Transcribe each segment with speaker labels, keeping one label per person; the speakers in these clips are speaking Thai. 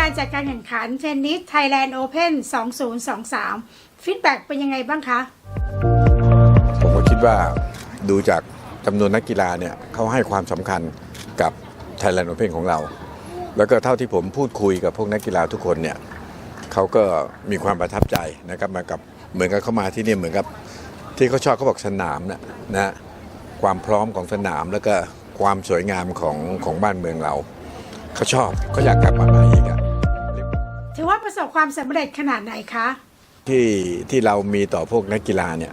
Speaker 1: การจัดการแข่งขันเทนนิสไทยแลนด์โอเพน2023 ฟีดแบ็กเป็นยังไงบ้างคะ
Speaker 2: ผมก็คิดว่าดูจากจำนวนนักกีฬาเนี่ยเขาให้ความสำคัญกับ Thailand Open ของเรา แล้วก็เท่าที่ผมพูดคุยกับพวกนักกีฬาทุกคนเนี่ยเขาก็มีความประทับใจนะครับมากับเหมือนกับเขามาที่นี่เหมือนกับที่เขาชอบเขาบอกสนามนะนะความพร้อมของสนามแล้วก็ความสวยงามของของบ้านเมืองเรา เขาชอบเขาอยากกลับมาใหม่อีกอะ
Speaker 1: ถือว่าประสบความสำเร็จขนาดไหนคะ
Speaker 2: ที่ที่เรามีต่อพวกนักกีฬาเนี่ย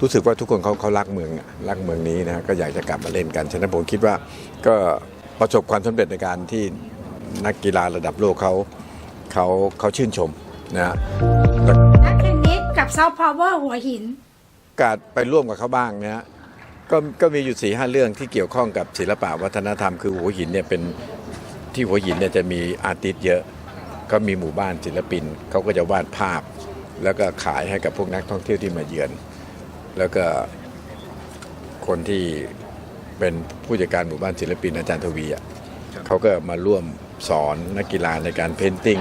Speaker 2: รู้สึกว่าทุกคนเขาเขารักเมืองอะรักเมืองนี้นะก็อยากจะกลับมาเล่นกันฉะนั้นผมคิดว่าก็ประสบความสำเร็จในการที่นักกีฬาระดับโลกเขาเขาเขาชื่นชมนะฮะแล้ว
Speaker 1: นักเทนนิสกับซอฟต์พาวเวอร์หัวหิน
Speaker 2: การไปร่วมกับเขาบ้างนะฮะก็ก็มีอยู่สี่ห้าเรื่องที่เกี่ยวข้องกับศิลปะวัฒนธรรมคือหัวหินเนี่ยเป็นที่หัวหินเนี่ยจะมีอาร์ติสต์เยอะ ก็มีหมู่บ้านศิลปินเขาก็จะวาดภาพ แล้วก็ขายให้กับพวกนักท่องเที่ยวที่มาเยือน แล้วก็คนที่เป็นผู้จัดการหมู่บ้านศิลปินอาจารย์ทวีอะเขาก็มาร่วมสอนนักกีฬาในการเพนติ้ง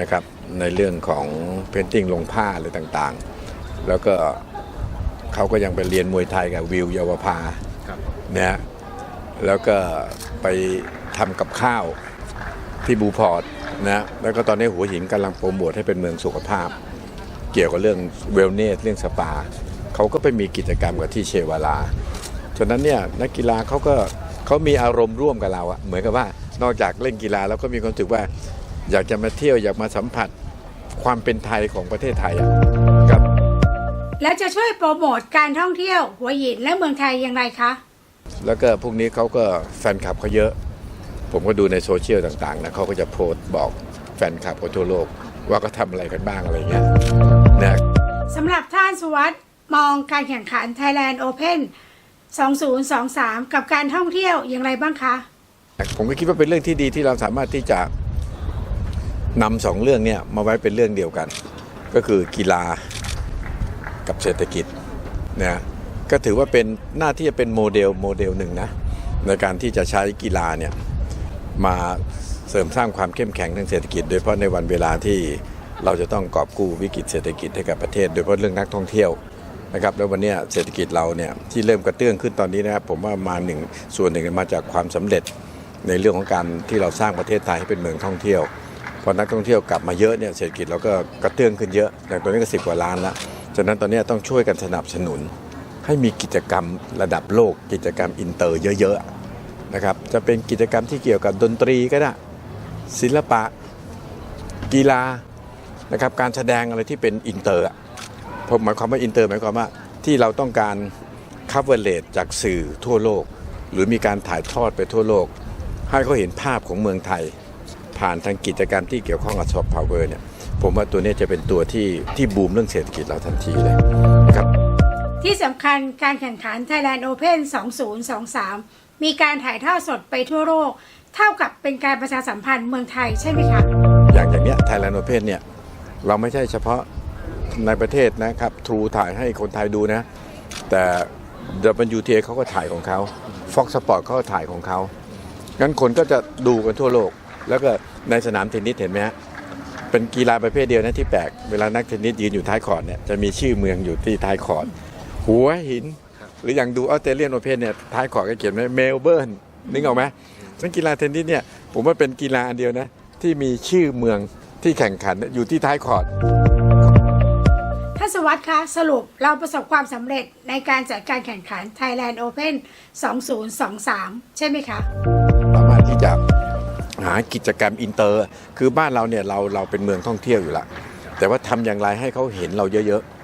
Speaker 2: นะครับในเรื่องของเพนติ้งลงผ้าอะไรต่างๆ แล้วก็เขาก็ยังไปเรียนมวยไทยกับวิวเยาวภานะฮะแล้วก็ไปทำกับข้าวที่บูพอร์ต นะแล้วก็ตอนนี้หัวหินกำลังโปรโมทให้เป็นเมืองสุขภาพ เกี่ยวกับเรื่องเวลเนสเรื่องสปาเขาก็ไปมีกิจกรรมกับที่เชวาลาฉะนั้นเนี่ยนักกีฬาเขาก็เขามีอารมณ์ร่วมกับเราอะเหมือนกับว่านอกจากเล่นกีฬาแล้วก็มีความรู้สึกว่า อยากจะมาเที่ยวอยากมาสัมผัสความเป็นไทยของประเทศไทยอะกับ
Speaker 1: แล้วจะช่วยโปรโมทการท่องเที่ยวหัวหินและเมืองไทยอย่างไรคะ
Speaker 2: แล้วก็พวกนี้เขาก็แฟนคลับเขาเยอะ ผมก็ดูในโซเชียลต่างๆนะเขาก็จะโพสต์บอกแฟนคลับเขาทั่วโลก ว่าก็ทำอะไรกันบ้างอะไรเงี้ยนะ
Speaker 1: สำหรับท่านสุวัสด์มองการแข่งขัน Thailand Open 2023 กับการท่องเที่ยวอย่างไรบ้างคะ
Speaker 2: ผมก็คิดว่าเป็นเรื่องที่ดีที่เราสามารถที่จะนำสองเรื่องเนี่ยมาไว้เป็นเรื่องเดียวกัน ก็คือกีฬากับเศรษฐกิจนะก็ถือว่าเป็นหน้าที่จะเป็นโมเดลโมเดลหนึ่งนะในการที่จะใช้กีฬาเนี่ย มาเสริมสร้างความเข้มแข็งทางเศรษฐกิจ โดยเฉพาะในวันเวลาที่เราจะต้องกอบกู้วิกฤตเศรษฐกิจให้กับประเทศ โดยเฉพาะเรื่องนักท่องเที่ยวนะครับแล้ววันนี้เศรษฐกิจเราเนี่ยที่เริ่มกระเตื้องขึ้นตอนนี้นะครับผมว่ามาหนึ่งส่วนหนึ่งมาจากความสำเร็จในเรื่องของการที่เราสร้างประเทศไทยให้เป็นเมืองท่องเที่ยวพอนักท่องเที่ยวกลับมาเยอะเนี่ยเศรษฐกิจเราก็กระเตื้องขึ้นเยอะอย่างตอนนี้ก็สิบกว่าล้านแล้วฉะนั้นตอนนี้ต้องช่วยกันสนับสนุน ให้มีกิจกรรมระดับโลก กิจกรรมอินเตอร์เยอะๆ นะครับจะเป็นกิจกรรมที่เกี่ยวกับดนตรีก็ได้ศิลปะ กีฬานะครับการแสดงอะไรที่เป็นอินเตอร์ผมหมายความว่าอินเตอร์หมายความว่าที่เราต้องการ coverage จากสื่อทั่วโลก หรือมีการถ่ายทอดไปทั่วโลก ให้เขาเห็นภาพของเมืองไทย ผ่านทางกิจกรรมที่เกี่ยวข้องกับซอฟต์พาวเวอร์เนี่ยผมว่าตัวนี้จะเป็นตัวที่ที่บูมเรื่องเศรษฐกิจเราทันทีเลยนะครับ
Speaker 1: ที่สำคัญการแข่งขัน Thailand Open 2023 มีการถ่ายทอดสดไปทั่วโลก เท่ากับเป็นการประชาสัมพันธ์เมืองไทยใช่ไหมคะ
Speaker 2: อย่างอย่างเนี้ยไทยแลนด์โอเพนเนี่ย เราไม่ใช่เฉพาะในประเทศนะครับทรูถ่ายให้คนไทยดูนะ แต่ WTA เขาก็ถ่ายของเขา Fox Sport เขาก็ถ่ายของเขางั้นคนก็จะดูกันทั่วโลก แล้วก็ในสนามเทนนิสเห็นไหมฮะเป็นกีฬาประเภทเดียวนะที่แปลก เวลานักเทนนิสยืนอยู่ท้ายคอร์ตเนี่ยจะมีชื่อเมืองอยู่ที่ท้ายคอร์ตหัวหิน รืออย่างดูออสเตรเลียนโอเพนเนี่ยท้ายคอร์ตก็เขียนไว้เมลเบิร์นนึกออกไหมซึ่งกีฬาเทนนิสเนี่ยผมว่าเป็นกีฬาอันเดียวนะที่มีชื่อเมืองที่แข่งขันอยู่ที่ท้ายคอร์ต
Speaker 1: ท่านสุวัสดิ์คะสรุปเราประสบความสำเร็จในการจัดการแข่งขัน Thailand Open 2023 ใช่ไหมคะ
Speaker 2: สามารถที่จะหากิจกรรมอินเตอร์ คือบ้านเราเนี่ยเราเราเป็นเมืองท่องเที่ยวอยู่แล้วแต่ว่าทำอย่างไรให้เขาเห็นเราเยอะๆ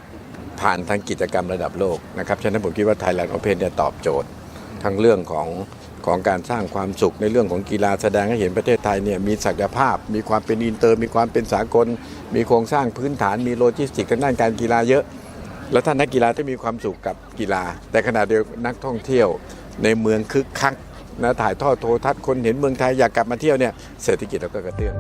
Speaker 2: ผ่านทางกิจกรรมระดับโลกนะครับฉะนั้นผมคิดว่า Thailand Open เนี่ยตอบโจทย์ทั้งเรื่องของของการสร้างความสุขในเรื่องของกีฬาแสดงให้เห็นประเทศไทยเนี่ยมีศักยภาพ มีความเป็นอินเตอร์ มีความเป็นสากล มีโครงสร้างพื้นฐาน มีโลจิสติกส์ทางด้านการกีฬาเยอะ แล้วท่านนักกีฬาที่มีความสุขกับกีฬา แต่ขณะเดียวนนักท่องเที่ยวในเมืองคึกคักนะถ่ายทอดโทรทัศน์คนเห็นเมืองไทยอยากกลับมาเที่ยวเนี่ยเศรษฐกิจเราก็กระเตื้อง